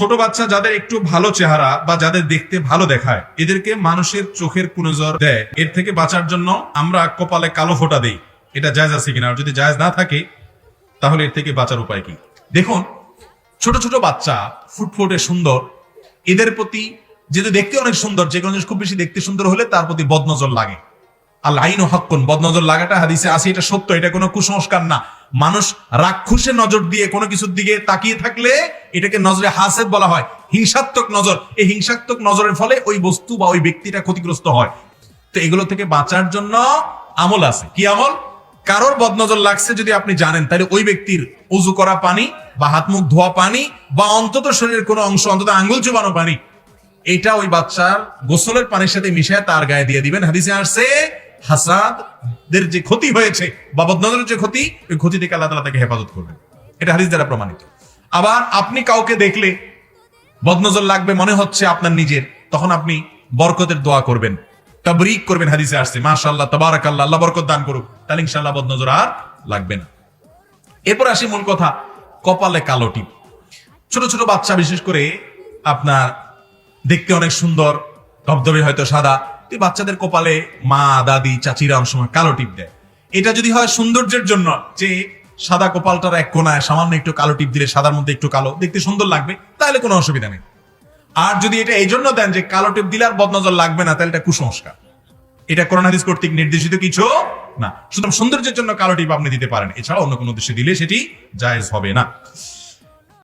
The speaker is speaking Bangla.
ছোট বাচ্চা যাদের একটু ভালো চেহারা বা যাদের দেখতে ভালো দেখায়, এদেরকে মানুষের চোখের কুনজর দেয়। এর থেকে বাঁচার জন্য আমরা কপালে কালো ফোঁটা দেই। এটা জায়জ আছে কিনা? আর যদি জায়জ না থাকে, তাহলে এর থেকে বাঁচার উপায় কি? দেখুন, ছোট ছোট বাচ্চা ফুটফুটে সুন্দর, এদের প্রতি যেহেতু দেখতে অনেক সুন্দর, যে কোনো জিনিস খুব বেশি দেখতে সুন্দর হলে তার প্রতি বদনজর লাগে। আর লাইন হক্কন, বদনজর লাগাটা, হাদিসে আছে, এটা সত্য, এটা কোনো কুসংস্কার না। মানুষ রাক্ষসে নজর দিয়ে কোনো কিছুর দিকে তাকিয়ে থাকলে এটাকে নজরে হাসেদ বলা হয়। হিংসাত্মক নজর। এই হিংসাত্মক নজরের ফলে ওই বস্তু বা ওই ব্যক্তিটা ক্ষতিগ্রস্ত হয়। তো এগুলো থেকে বাঁচার জন্য আমল আছে। কি আমল? কারোর বদনজর লাগছে যদি আপনি জানেন, তাহলে ওই ব্যক্তির উজু করা পানি বা হাত মুখ ধোয়া পানি বা অন্তত শরীরের কোনো অংশ, অন্তত আঙ্গুল চুবানো পানি, এটা ওই বাচ্চার গোসলের পানির সাথে মিশিয়ে তার গায়ে দিয়ে দিবেন। হাদিসে আসছে হাসাদের যে ক্ষতি হয়েছে বা বদনজরের যে ক্ষতি, ওই ক্ষতি থেকে আল্লাহ তালা তাকে হেফাজত করবেন। এটা হাদিস দ্বারা প্রমাণিত। আবার আপনি কাউকে দেখলে বদনজর লাগবে মনে হচ্ছে আপনার নিজের, তখন আপনি বরকতের দোয়া করবেন। তাবরিক করবেন হাদিসে আসছে, মাশাআল্লাহ, তাবারাকাল্লাহ, আল্লাহ বরকত দান করুক, তাহলে ইনশাআল্লাহ বদনজর আর লাগবে না। এরপর আসি মূল কথা, কপালে কালো টিপ। ছোট ছোট বাচ্চা বিশেষ করে আপনার দেখতে অনেক সুন্দর, ধবধবে হয়তো সাদা বাচ্চাদের কপালে মা, দাদি, চাচিরা অনেক সময় কালো টিপ দেয়। এটা যদি হয় সৌন্দর্যের জন্য যে সাদা কপালটার এক কোনায় সামান্য একটু কালো টিপ দিলে সাদার মধ্যে একটু কালো, দেখতে সুন্দর লাগবে, তাহলে কোনো অসুবিধা নেই। আর যদি এটা এই জন্য দেন যে কালো টিপ দিলে আর বদনজর লাগবে না, তাহলে এটা কুসংস্কার। এটা করোনা হাদিস কর্তৃক নির্দেশিত কিছু না। সুতরাং সৌন্দর্যের জন্য কালো টিপ আপনি দিতে পারেন। এছাড়া অন্য কোনো উদ্দেশ্যে দিলে সেটি জায়েজ হবে না।